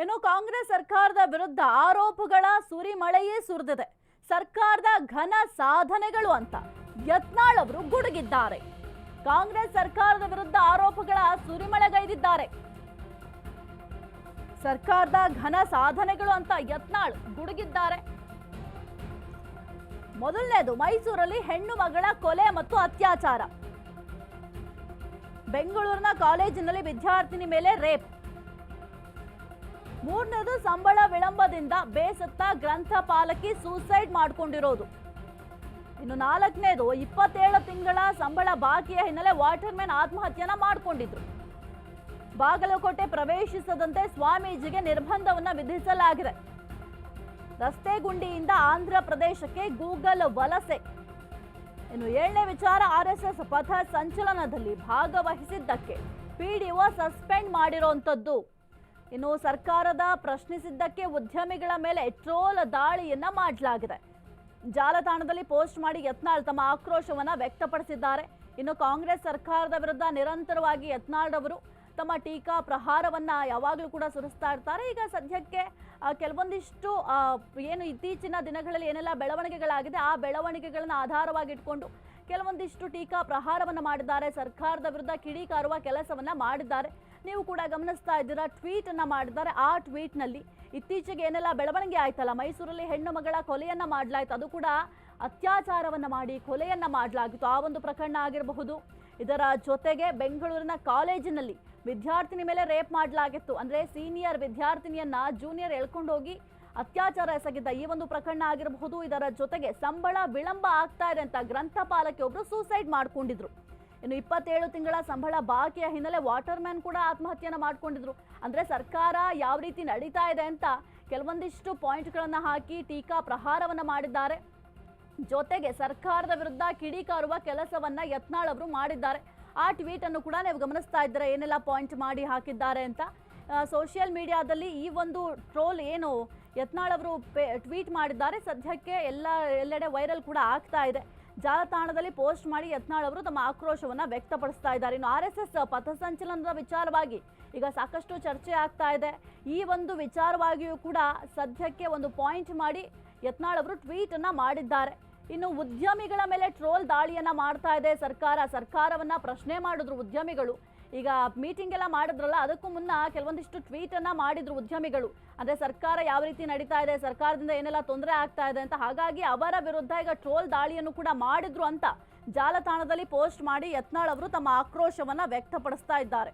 ಇನ್ನು ಕಾಂಗ್ರೆಸ್ ಸರ್ಕಾರದ ವಿರುದ್ಧ ಆರೋಪಗಳ ಸುರಿಮಳೆಯೇ ಸುರಿದಿದೆ. ಸರ್ಕಾರದ ಘನ ಸಾಧನೆಗಳು ಅಂತ ಯತ್ನಾಳ್ ಅವರು ಗುಡುಗಿದ್ದಾರೆ. ಕಾಂಗ್ರೆಸ್ ಸರ್ಕಾರದ ವಿರುದ್ಧ ಆರೋಪಗಳ ಸುರಿಮಳೆಗೈದಿದ್ದಾರೆ. ಸರ್ಕಾರದ ಘನ ಸಾಧನೆಗಳು ಅಂತ ಯತ್ನಾಳ್ ಗುಡುಗಿದ್ದಾರೆ. ಮೊದಲನೇದು ಮೈಸೂರಲ್ಲಿ ಹೆಣ್ಣು ಮಗಳ ಕೊಲೆ ಮತ್ತು ಅತ್ಯಾಚಾರ. ಬೆಂಗಳೂರಿನ ಕಾಲೇಜಿನಲ್ಲಿ ವಿದ್ಯಾರ್ಥಿನಿ ಮೇಲೆ ರೇಪ್. ಮೂರನೇದು ಸಂಬಳ ವಿಳಂಬದಿಂದ ಬೇಸತ್ತ ಗ್ರಂಥಪಾಲಕಿ ಸೂಸೈಡ್ ಮಾಡಿಕೊಂಡಿರೋದು. ಇನ್ನು ನಾಲ್ಕನೇದು ಇಪ್ಪತ್ತೇಳು ತಿಂಗಳ ಸಂಬಳ ಬಾಕಿಯ ಹಿನ್ನೆಲೆ ವಾಟರ್ಮ್ಯಾನ್ ಆತ್ಮಹತ್ಯೆನ ಮಾಡಿಕೊಂಡಿದ್ರು. ಬಾಗಲಕೋಟೆ ಪ್ರವೇಶಿಸದಂತೆ ಸ್ವಾಮೀಜಿಗೆ ನಿರ್ಬಂಧವನ್ನು ವಿಧಿಸಲಾಗಿದೆ. ರಸ್ತೆ ಗುಂಡಿಯಿಂದ ಆಂಧ್ರ ಪ್ರದೇಶಕ್ಕೆ ಗೂಗಲ್ ವಲಸೆ. ಇನ್ನು ಏಳನೇ ವಿಚಾರ ಆರ್ಎಸ್ಎಸ್ ಪಥ ಸಂಚಲನದಲ್ಲಿ ಭಾಗವಹಿಸಿದ್ದಕ್ಕೆ ಪಿಡಿಒ ಸಸ್ಪೆಂಡ್ ಮಾಡಿರುವಂಥದ್ದು ಇನ್ನು ಸರ್ಕಾರದ ಪ್ರಶ್ನಿಸಿದ್ದಕ್ಕೆ ಉದ್ಯಮಿಗಳ ಮೇಲೆ ಟ್ರೋಲ್ ದಾಳಿಯನ್ನ ಮಾಡಲಾಗಿದೆ. ಜಾಲತಾಣದಲ್ಲಿ ಪೋಸ್ಟ್ ಮಾಡಿ ಯತ್ನಾಳ್ ತಮ್ಮ ಆಕ್ರೋಶವನ್ನ ವ್ಯಕ್ತಪಡಿಸಿದ್ದಾರೆ. ಇನ್ನು ಕಾಂಗ್ರೆಸ್ ಸರ್ಕಾರದ ವಿರುದ್ಧ ನಿರಂತರವಾಗಿ ಯತ್ನಾಳ್ ಅವರು ತಮ್ಮ ಟೀಕಾ ಪ್ರಹಾರವನ್ನ ಯಾವಾಗಲೂ ಕೂಡ ಸುರಿಸ್ತಾ ಇರ್ತಾರೆ. ಈಗ ಸದ್ಯಕ್ಕೆ ಕೆಲವೊಂದಿಷ್ಟು ಏನು ಇತ್ತೀಚಿನ ದಿನಗಳಲ್ಲಿ ಏನೆಲ್ಲ ಬೆಳವಣಿಗೆಗಳಾಗಿದೆ, ಆ ಬೆಳವಣಿಗೆಗಳನ್ನು ಆಧಾರವಾಗಿಟ್ಕೊಂಡು ಕೆಲವೊಂದಿಷ್ಟು ಟೀಕಾ ಪ್ರಹಾರವನ್ನ ಮಾಡಿದ್ದಾರೆ. ಸರ್ಕಾರದ ವಿರುದ್ಧ ಕಿಡಿಕಾರುವ ಕೆಲಸವನ್ನ ಮಾಡಿದ್ದಾರೆ. ನೀವು ಕೂಡ ಗಮನಿಸ್ತಾ ಇದ್ದೀರಾ? ಟ್ವೀಟ್ ಅನ್ನ ಮಾಡಿದ್ದಾರೆ. ಆ ಟ್ವೀಟ್ನಲ್ಲಿ ಇತ್ತೀಚೆಗೆ ಏನೆಲ್ಲ ಬೆಳವಣಿಗೆ ಆಯ್ತಲ್ಲ? ಮೈಸೂರಲ್ಲಿ ಹೆಣ್ಣು ಮಗಳ ಕೊಲೆಯನ್ನ ಮಾಡಲಾಯಿತು. ಅದು ಕೂಡ ಅತ್ಯಾಚಾರವನ್ನು ಮಾಡಿ ಕೊಲೆಯನ್ನ ಮಾಡಲಾಗಿತ್ತು. ಆ ಒಂದು ಪ್ರಕರಣ ಆಗಿರಬಹುದು. ಇದರ ಜೊತೆಗೆ ಬೆಂಗಳೂರಿನ ಕಾಲೇಜಿನಲ್ಲಿ ವಿದ್ಯಾರ್ಥಿನಿ ಮೇಲೆ ರೇಪ್ ಮಾಡಲಾಗಿತ್ತು. ಅಂದ್ರೆ ಸೀನಿಯರ್ ವಿದ್ಯಾರ್ಥಿನಿಯನ್ನ ಜೂನಿಯರ್ ಎಳ್ಕೊಂಡು ಹೋಗಿ ಅತ್ಯಾಚಾರ ಎಸಗಿದ್ದ ಈ ಒಂದು ಪ್ರಕರಣ ಆಗಿರಬಹುದು. ಇದರ ಜೊತೆಗೆ ಸಂಬಳ ವಿಳಂಬ ಆಗ್ತಾ ಇದೆ ಅಂತ ಗ್ರಂಥಪಾಲಕಿ ಒಬ್ಬರು ಸೂಸೈಡ್ ಮಾಡ್ಕೊಂಡಿದ್ರು. ಇನ್ನು ಇಪ್ಪತ್ತೇಳು ತಿಂಗಳ ಸಂಬಳ ಬಾಕಿಯ ಹಿನ್ನೆಲೆ ವಾಟರ್ಮ್ಯಾನ್ ಕೂಡ ಆತ್ಮಹತ್ಯೆಯನ್ನು ಮಾಡಿಕೊಂಡಿದ್ರು. ಅಂದರೆ ಸರ್ಕಾರ ಯಾವ ರೀತಿ ನಡೀತಾ ಇದೆ ಅಂತ ಕೆಲವೊಂದಿಷ್ಟು ಪಾಯಿಂಟ್ಗಳನ್ನು ಹಾಕಿ ಟೀಕಾ ಪ್ರಹಾರವನ್ನು ಮಾಡಿದ್ದಾರೆ. ಜೊತೆಗೆ ಸರ್ಕಾರದ ವಿರುದ್ಧ ಕಿಡಿಕಾರುವ ಕೆಲಸವನ್ನ ಯತ್ನಾಳ್ ಅವರು ಮಾಡಿದ್ದಾರೆ. ಆ ಟ್ವೀಟ್ ಅನ್ನು ಕೂಡ ನೀವು ಗಮನಿಸ್ತಾ ಇದ್ದಾರೆ? ಏನೆಲ್ಲ ಪಾಯಿಂಟ್ ಮಾಡಿ ಹಾಕಿದ್ದಾರೆ ಅಂತ. ಸೋಷಿಯಲ್ ಮೀಡಿಯಾದಲ್ಲಿ ಈ ಒಂದು ಟ್ರೋಲ್ ಏನು ಯತ್ನಾಳ್ ಅವರು ಟ್ವೀಟ್ ಮಾಡಿದ್ದಾರೆ. ಸದ್ಯಕ್ಕೆ ಎಲ್ಲ, ಎಲ್ಲೆಡೆ ವೈರಲ್ ಕೂಡ ಆಗ್ತಾ ಇದೆ. ಜಾಲತಾಣದಲ್ಲಿ ಪೋಸ್ಟ್ ಮಾಡಿ ಯತ್ನಾಳ್ ಅವರು ತಮ್ಮ ಆಕ್ರೋಶವನ್ನು ವ್ಯಕ್ತಪಡಿಸ್ತಾ ಇದ್ದಾರೆ. ಇನ್ನು ಆರ್ ಎಸ್ ಎಸ್ ಪಥಸಂಚಲನದ ವಿಚಾರವಾಗಿ ಈಗ ಸಾಕಷ್ಟು ಚರ್ಚೆ ಆಗ್ತಾ ಇದೆ. ಈ ಒಂದು ವಿಚಾರವಾಗಿಯೂ ಕೂಡ ಸದ್ಯಕ್ಕೆ ಒಂದು ಪಾಯಿಂಟ್ ಮಾಡಿ ಯತ್ನಾಳ್ ಅವರು ಟ್ವೀಟ್ ಅನ್ನ ಮಾಡಿದ್ದಾರೆ. ಇನ್ನು ಉದ್ಯಮಿಗಳ ಮೇಲೆ ಟ್ರೋಲ್ ದಾಳಿಯನ್ನ ಮಾಡ್ತಾ ಇದೆ ಸರ್ಕಾರ. ಸರ್ಕಾರವನ್ನ ಪ್ರಶ್ನೆ ಮಾಡಿದ್ರು ಉದ್ಯಮಿಗಳು. ಈಗ ಮೀಟಿಂಗ್ ಎಲ್ಲ ಮಾಡಿದ್ರಲ್ಲ, ಅದಕ್ಕೂ ಮುನ್ನ ಕೆಲವೊಂದಿಷ್ಟು ಟ್ವೀಟ್ ಅನ್ನ ಮಾಡಿದ್ರು ಉದ್ಯಮಿಗಳು. ಅಂದ್ರೆ ಸರ್ಕಾರ ಯಾವ ರೀತಿ ನಡೀತಾ ಇದೆ, ಸರ್ಕಾರದಿಂದ ಏನೆಲ್ಲ ತೊಂದರೆ ಆಗ್ತಾ ಇದೆ ಅಂತ, ಹಾಗಾಗಿ ಅವರ ವಿರುದ್ಧ ಈಗ ಟ್ರೋಲ್ ದಾಳಿಯನ್ನು ಕೂಡ ಮಾಡಿದ್ರು ಅಂತ ಜಾಲತಾಣದಲ್ಲಿ ಪೋಸ್ಟ್ ಮಾಡಿ ಯತ್ನಾಳ್ ಅವರು ತಮ್ಮ ಆಕ್ರೋಶವನ್ನ ವ್ಯಕ್ತಪಡಿಸ್ತಾ ಇದ್ದಾರೆ.